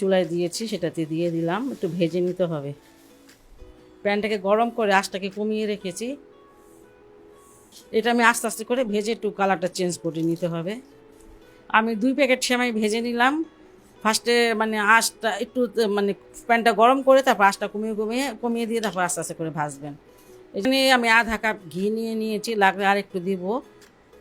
চুলায় দিয়েছি, সেটাতে দিয়ে দিলাম। একটু ভেজে নিতে হবে। প্যানটাকে গরম করে আঁচটাকে কমিয়ে রেখেছি। এটা আমি আস্তে আস্তে করে ভেজে একটু কালারটা চেঞ্জ করে নিতে হবে। আমি দুই প্যাকেট সেমাই ভেজে নিলাম। ফার্স্টে মানে আঁচটা একটু মানে প্যানটা গরম করে তারপর আঁচটা কমিয়ে কমিয়ে কমিয়ে দিয়ে তারপর আস্তে আস্তে করে ভাজবেন। এই আমি আধা কাপ ঘি নিয়ে নিয়েছি, লাগলে আর একটু দিব।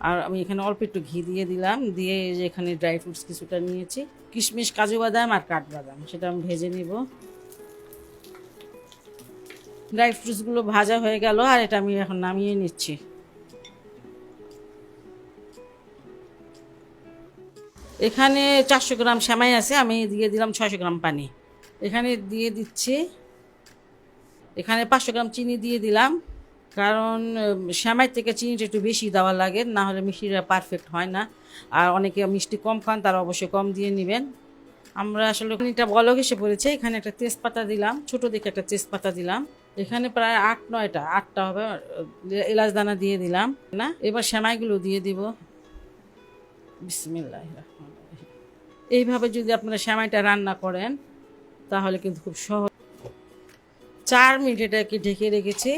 আর আমি এখানে অল্প একটু ঘি দিয়ে দিলাম, দিয়ে যে এখানে ড্রাই ফ্রুটস কিছুটা নিয়েছি। কিশমিশ, কাজু বাদাম আর কাঠবাদাম সেটা আমি ভেজে নিব। ড্রাই ফ্রুটসগুলো ভাজা হয়ে গেল আর এটা আমি এখন নামিয়ে নিচ্ছি। এখানে চারশো গ্রাম সেমাই আছে, আমি দিয়ে দিলাম ছয়শো গ্রাম পানি। এখানে দিয়ে দিচ্ছি, এখানে পাঁচশো গ্রাম চিনি দিয়ে দিলাম। কারণ সেমাই থেকে চিনিটা একটু বেশি দেওয়া লাগে, না হলে মিষ্টিটা পারফেক্ট হয় না। আর অনেকে মিষ্টি কম খান, তারা অবশ্যই কম দিয়ে নেবেন। আমরা আসলে চিনিটা বলক এসে পড়েছে, এখানে একটা তেজপাতা দিলাম, ছোট দেখে একটা তেজপাতা দিলাম। এখানে প্রায় আট, নয়টা, আটটা হবে এলাচ দানা দিয়ে দিলাম। না, এবার সেমাইগুলো দিয়ে দিব। বিসমিল্লাহ এইভাবে যদি আপনারা সেমাইটা রান্না করেন, তাহলে কিন্তু খুব সহজ। চার মিনিট এটাকে ঢেকে রেখেছি।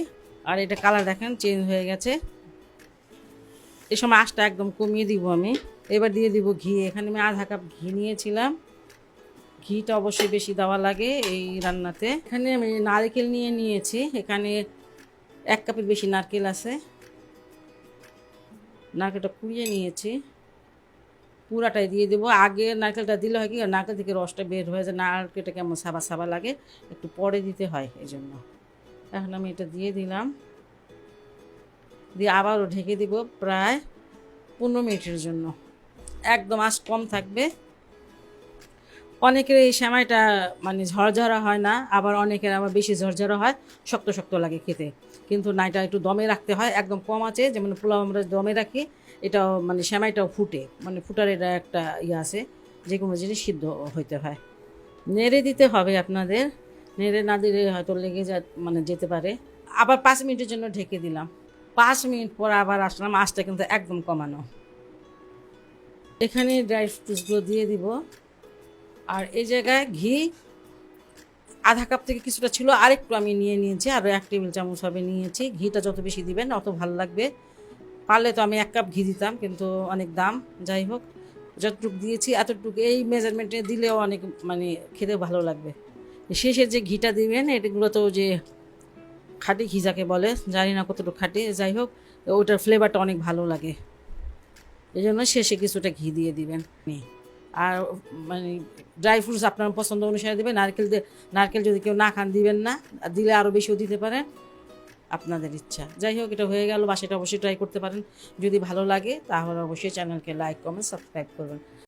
আর এটা কালার দেখেন চেঞ্জ হয়ে গেছে। এই সময় আঁচটা একদম কমিয়ে দিব আমি। এবার দিয়ে দিব ঘি। এখানে আমি আধা কাপ ঘি নিয়েছিলাম। ঘিটা অবশ্যই বেশি দেওয়া লাগে এই রান্নাতে। এখানে আমি নারকেল নিয়ে নিয়েছি। এখানে এক কাপের বেশি নারকেল আছে। নারকেলটা কুড়িয়ে নিয়েছি। পুরাটাই দিয়ে দেবো। আগে নারকেলটা দিলে হয় কি, নারকেল থেকে রসটা বের হয়ে যায়। নারকেলটা কেমন সাবা সাবা লাগে, একটু পরে দিতে হয় এই জন্য এখন আমি এটা দিয়ে দিলাম। দিয়ে আবারও ঢেকে দিব প্রায় পনেরো মিনিটের জন্য। একদম আঁচ কম থাকবে। অনেকের এই সেমাইটা মানে ঝরঝরা হয় না, আবার অনেকের আবার বেশি ঝরঝরা হয়, শক্ত শক্ত লাগে খেতে। কিন্তু না এটা একটু দমে রাখতে হয়, একদম কম আছে, যেমন পোলাও আমরা দমে রাখি, এটাও মানে সেমাইটাও ফুটে মানে ফুটার এটা একটা ইয়ে আছে যে কোনো জিনিস সিদ্ধ হইতে হয়। নেড়ে দিতে হবে আপনাদের। নেড়ে না দিলে হয়তো লেগে যা মানে যেতে পারে। আবার পাঁচ মিনিটের জন্য ঢেকে দিলাম। পাঁচ মিনিট পর আবার আসলাম, আঁচটা কিন্তু একদম কমানো। এখানে ড্রাই ফ্রুটসগুলো দিয়ে দিব। আর এই জায়গায় ঘি, আধা কাপ থেকে কিছুটা ছিল, আরেকটু আমি নিয়ে নিয়েছি আরও এক টেবিল চামচ হবে নিয়েছি। ঘিটা যত বেশি দিবেন, অত ভালো লাগবে। পারলে তো আমি এক কাপ ঘি দিতাম, কিন্তু অনেক দাম, যাই হোক। যতটুকু দিয়েছি, এতটুকু এই মেজারমেন্টে দিলেও অনেক মানে খেতে ভালো লাগবে। শেষে যে ঘিটা দিবেন এটাগুলো তো যে খাঁটি ঘি যাকে বলে, জানি না কতটুকু খাটি, যাই হোক, ওটার ফ্লেভারটা অনেক ভালো লাগে। এই জন্য শেষে কিছুটা ঘি দিয়ে দিবেন। আর মানে ড্রাই ফ্রুটস আপনার পছন্দ অনুসারে দেবেন, নারকেল নারকেল যদি কেউ না খান, দিবেন না দিলে আরও বেশিও দিতে পারেন, আপনাদের ইচ্ছা। যাই হোক, এটা হয়ে গেল বা সেটা অবশ্যই ট্রাই করতে পারেন। যদি ভালো লাগে, তাহলে অবশ্যই চ্যানেলকে লাইক কমেন্ট সাবস্ক্রাইব করবেন।